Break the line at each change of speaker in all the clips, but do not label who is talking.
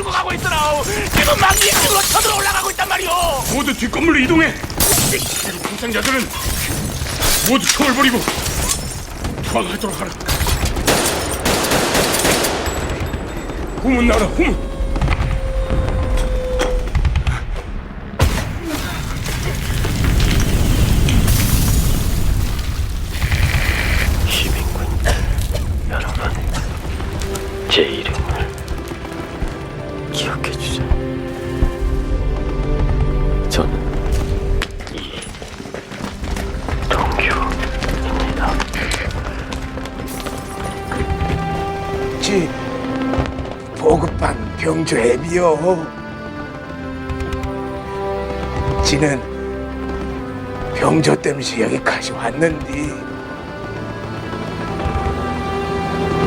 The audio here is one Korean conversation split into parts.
죽어가고 있어라. 지금 막 2층으로 쳐들어 올라가고 있단 말이오. 모두 뒷건물로 이동해. 그대로 부상자들은 모두 총을 버리고 도망하도록 하라. 후문 나라 후문.
기억해 주세요. 저는 이동규입니다.
지 보급한 병조 앱이요. 지는 병조 때문에 여기까지 왔는데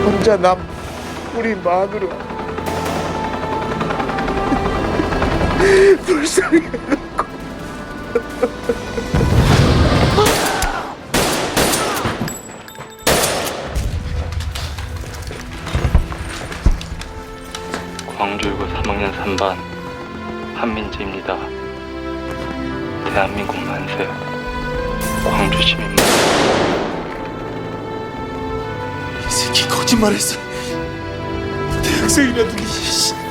혼자 남 우리 마누라 불쌍해.
광주일고 3학년 3반 한민재입니다. 대한민국 만세. 광주 시민 만세.
이 새끼 거짓말했어. 대학생이라더니 씨.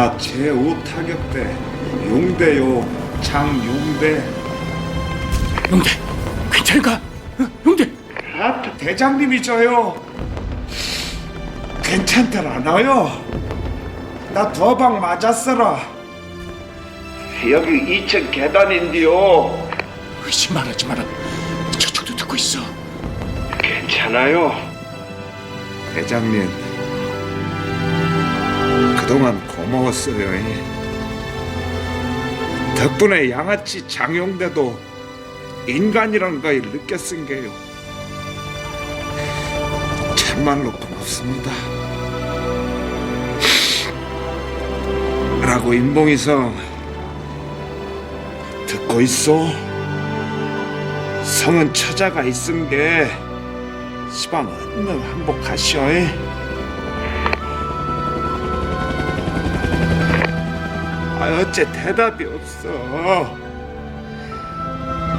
나 제5 타격대 용대요 장용대
용대, 괜찮을까? 어, 용대.
아 대장님이 져요 괜찮더라나요 나 도박 맞았어라 여기 2층 계단인데요
의심 말하지 마라. 저쪽도 듣고 있어.
괜찮아요 대장님 그동안 고마웠어요 덕분에 양아치 장용대도 인간이란 걸 느꼈은 게요. 참말로 고맙습니다. 라고 인봉이서 듣고 있어. 성은 처자가 있은 게 시방 언능 항복하시오 아 어째 대답이 없어?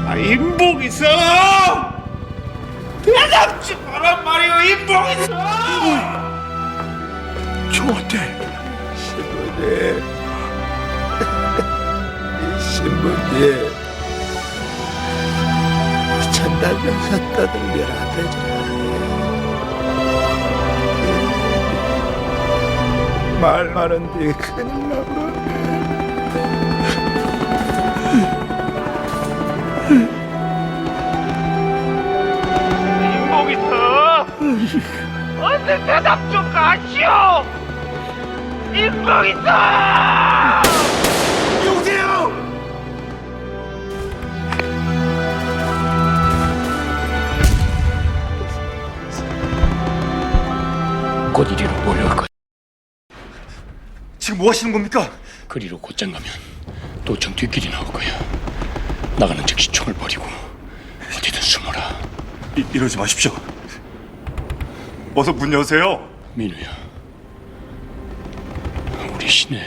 아 인복이서! 대답 좀 하란 말이오 인복이서!
좋은데? 신부님 신부님 천달면서 떠들면 안 되잖아 말 많은데 큰일
인 인복이서.
용세요
곧 이리로 몰려올 거야.
지금 뭐 하시는 겁니까?
그리로 곧장 가면 도청 뒷길이 나올 거야. 나가는 즉시 총을 버리고 어디든 숨어라.
이, 이러지 마십시오. 어서 문 여세요.
민우야, 우리 시내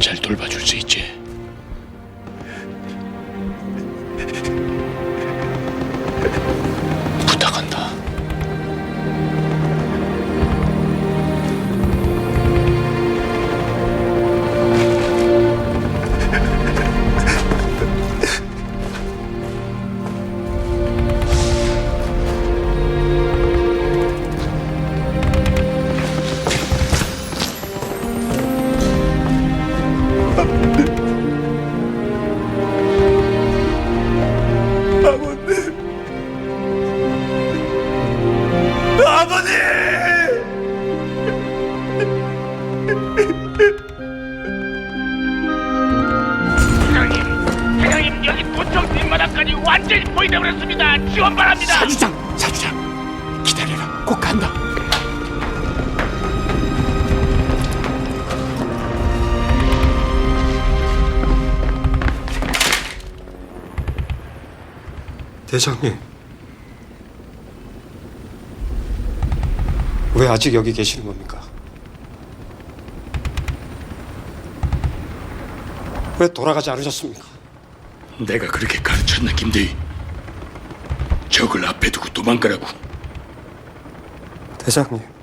잘 돌봐줄 수
있지? 완전히 포위되어버렸습니다. 지원 바랍니다.
사주장, 사주장, 기다려라. 곧 간다.
대장님.
왜 아직 여기 계시는 겁니까? 왜 돌아가지 않으셨습니까?
내가 그렇게 가르쳤나 김대희 적을 앞에 두고 도망가라고.
대장님